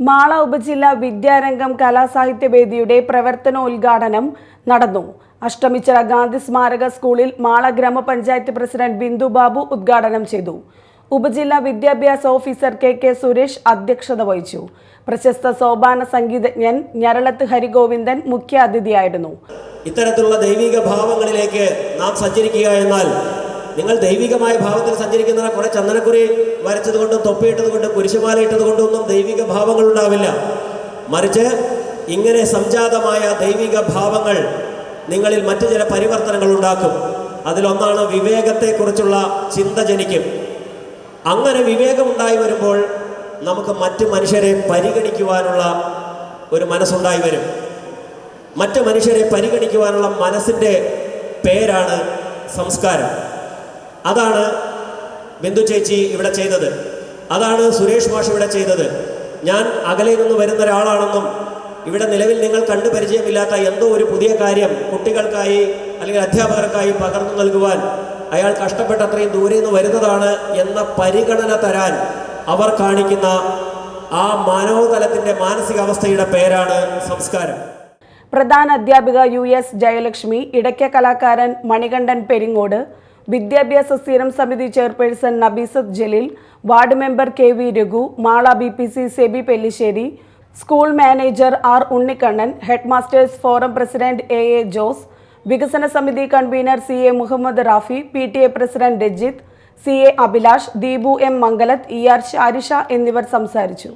മാള ഉപജില്ല വിദ്യാരംഗം കലാസാഹിത്യവേദിയുടെ പ്രവർത്തനോദ്ഘാടനം നടന്നു. അഷ്ടമിച്ചിറ ഗാന്ധി സ്മാരക സ്കൂളിൽ മാള ഗ്രാമപഞ്ചായത്ത് പ്രസിഡന്റ് ബിന്ദു ബാബു ഉദ്ഘാടനം ചെയ്തു. ഉപജില്ലാ വിദ്യാഭ്യാസ ഓഫീസർ കെ കെ സുരേഷ് അധ്യക്ഷത വഹിച്ചു. പ്രശസ്ത സോപാന സംഗീതജ്ഞൻ ഞരളത്ത് ഹരിഗോവിന്ദൻ മുഖ്യ അതിഥിയായിരുന്നു ഇത്തരത്തിലുള്ള ദൈവിക ഭാവങ്ങളിലേക്ക് നാം സഞ്ചരിക്കുക എന്നാൽ നിങ്ങൾ ദൈവികമായ ഭാവത്തിൽ സഞ്ചരിക്കുന്ന കുറെ ചന്ദനക്കുറി വരച്ചത് കൊണ്ടും തൊപ്പിയിട്ടത് കൊണ്ടും കുരിശുമാല ഇട്ടത് കൊണ്ടും ഒന്നും ദൈവിക ഭാവങ്ങൾ ഉണ്ടാവില്ല. മറിച്ച് ഇങ്ങനെ സംജാതമായ ദൈവിക ഭാവങ്ങൾ നിങ്ങളിൽ മറ്റു ചില പരിവർത്തനങ്ങൾ ഉണ്ടാക്കും. അതിലൊന്നാണ് വിവേകത്തെക്കുറിച്ചുള്ള ചിന്ത ജനിക്കും. അങ്ങനെ വിവേകമുണ്ടായി വരുമ്പോൾ നമുക്ക് മറ്റ് മനുഷ്യരെ പരിഗണിക്കുവാനുള്ള ഒരു മനസ്സുണ്ടായി വരും. മറ്റ് മനുഷ്യരെ പരിഗണിക്കുവാനുള്ള മനസ്സിന്റെ പേരാണ് സംസ്കാരം. അതാണ് ബിന്ദു ചേച്ചി ഇവിടെ ചെയ്തത്. അതാണ് സുരേഷ് മാഷ് ഇവിടെ ചെയ്തത്. ഞാൻ അകലെ നിന്ന് വരുന്ന ഒരാളാണെന്നും ഇവിടെ നിലവിൽ നിങ്ങൾ കണ്ടു പരിചയമില്ലാത്ത എന്തോ ഒരു പുതിയ കാര്യം കുട്ടികൾക്കായി അല്ലെങ്കിൽ അധ്യാപകർക്കായി പകർന്നു നൽകുവാൻ അയാൾ കഷ്ടപ്പെട്ട് അത്രയും ദൂരെ നിന്ന് വരുന്നതാണ് എന്ന പരിഗണന തരാൻ അവർ കാണിക്കുന്ന ആ മാനവതലത്തിന്റെ മാനസികാവസ്ഥയുടെ പേരാണ് സംസ്കാരം. പ്രധാന അധ്യാപിക യു എസ് ജയലക്ഷ്മി ഇടയ്ക്ക കലാകാരൻ മണികണ്ഠൻ പെരിങ്ങോട് വിദ്യാഭ്യാസ സ്ഥിരം സമിതി chairperson Nabeesath Jaleel ward member K V Raghu Mala B P C Seby Pellissery school manager R Unnikannan headmasters forum president A A Jose വികസന സമിതി convener C A Muhammad Rafi P T A president Rajith C A Abhilash Deepu M Mangalath E R Sharisha എന്നിവർ സംസാരിച്ചു.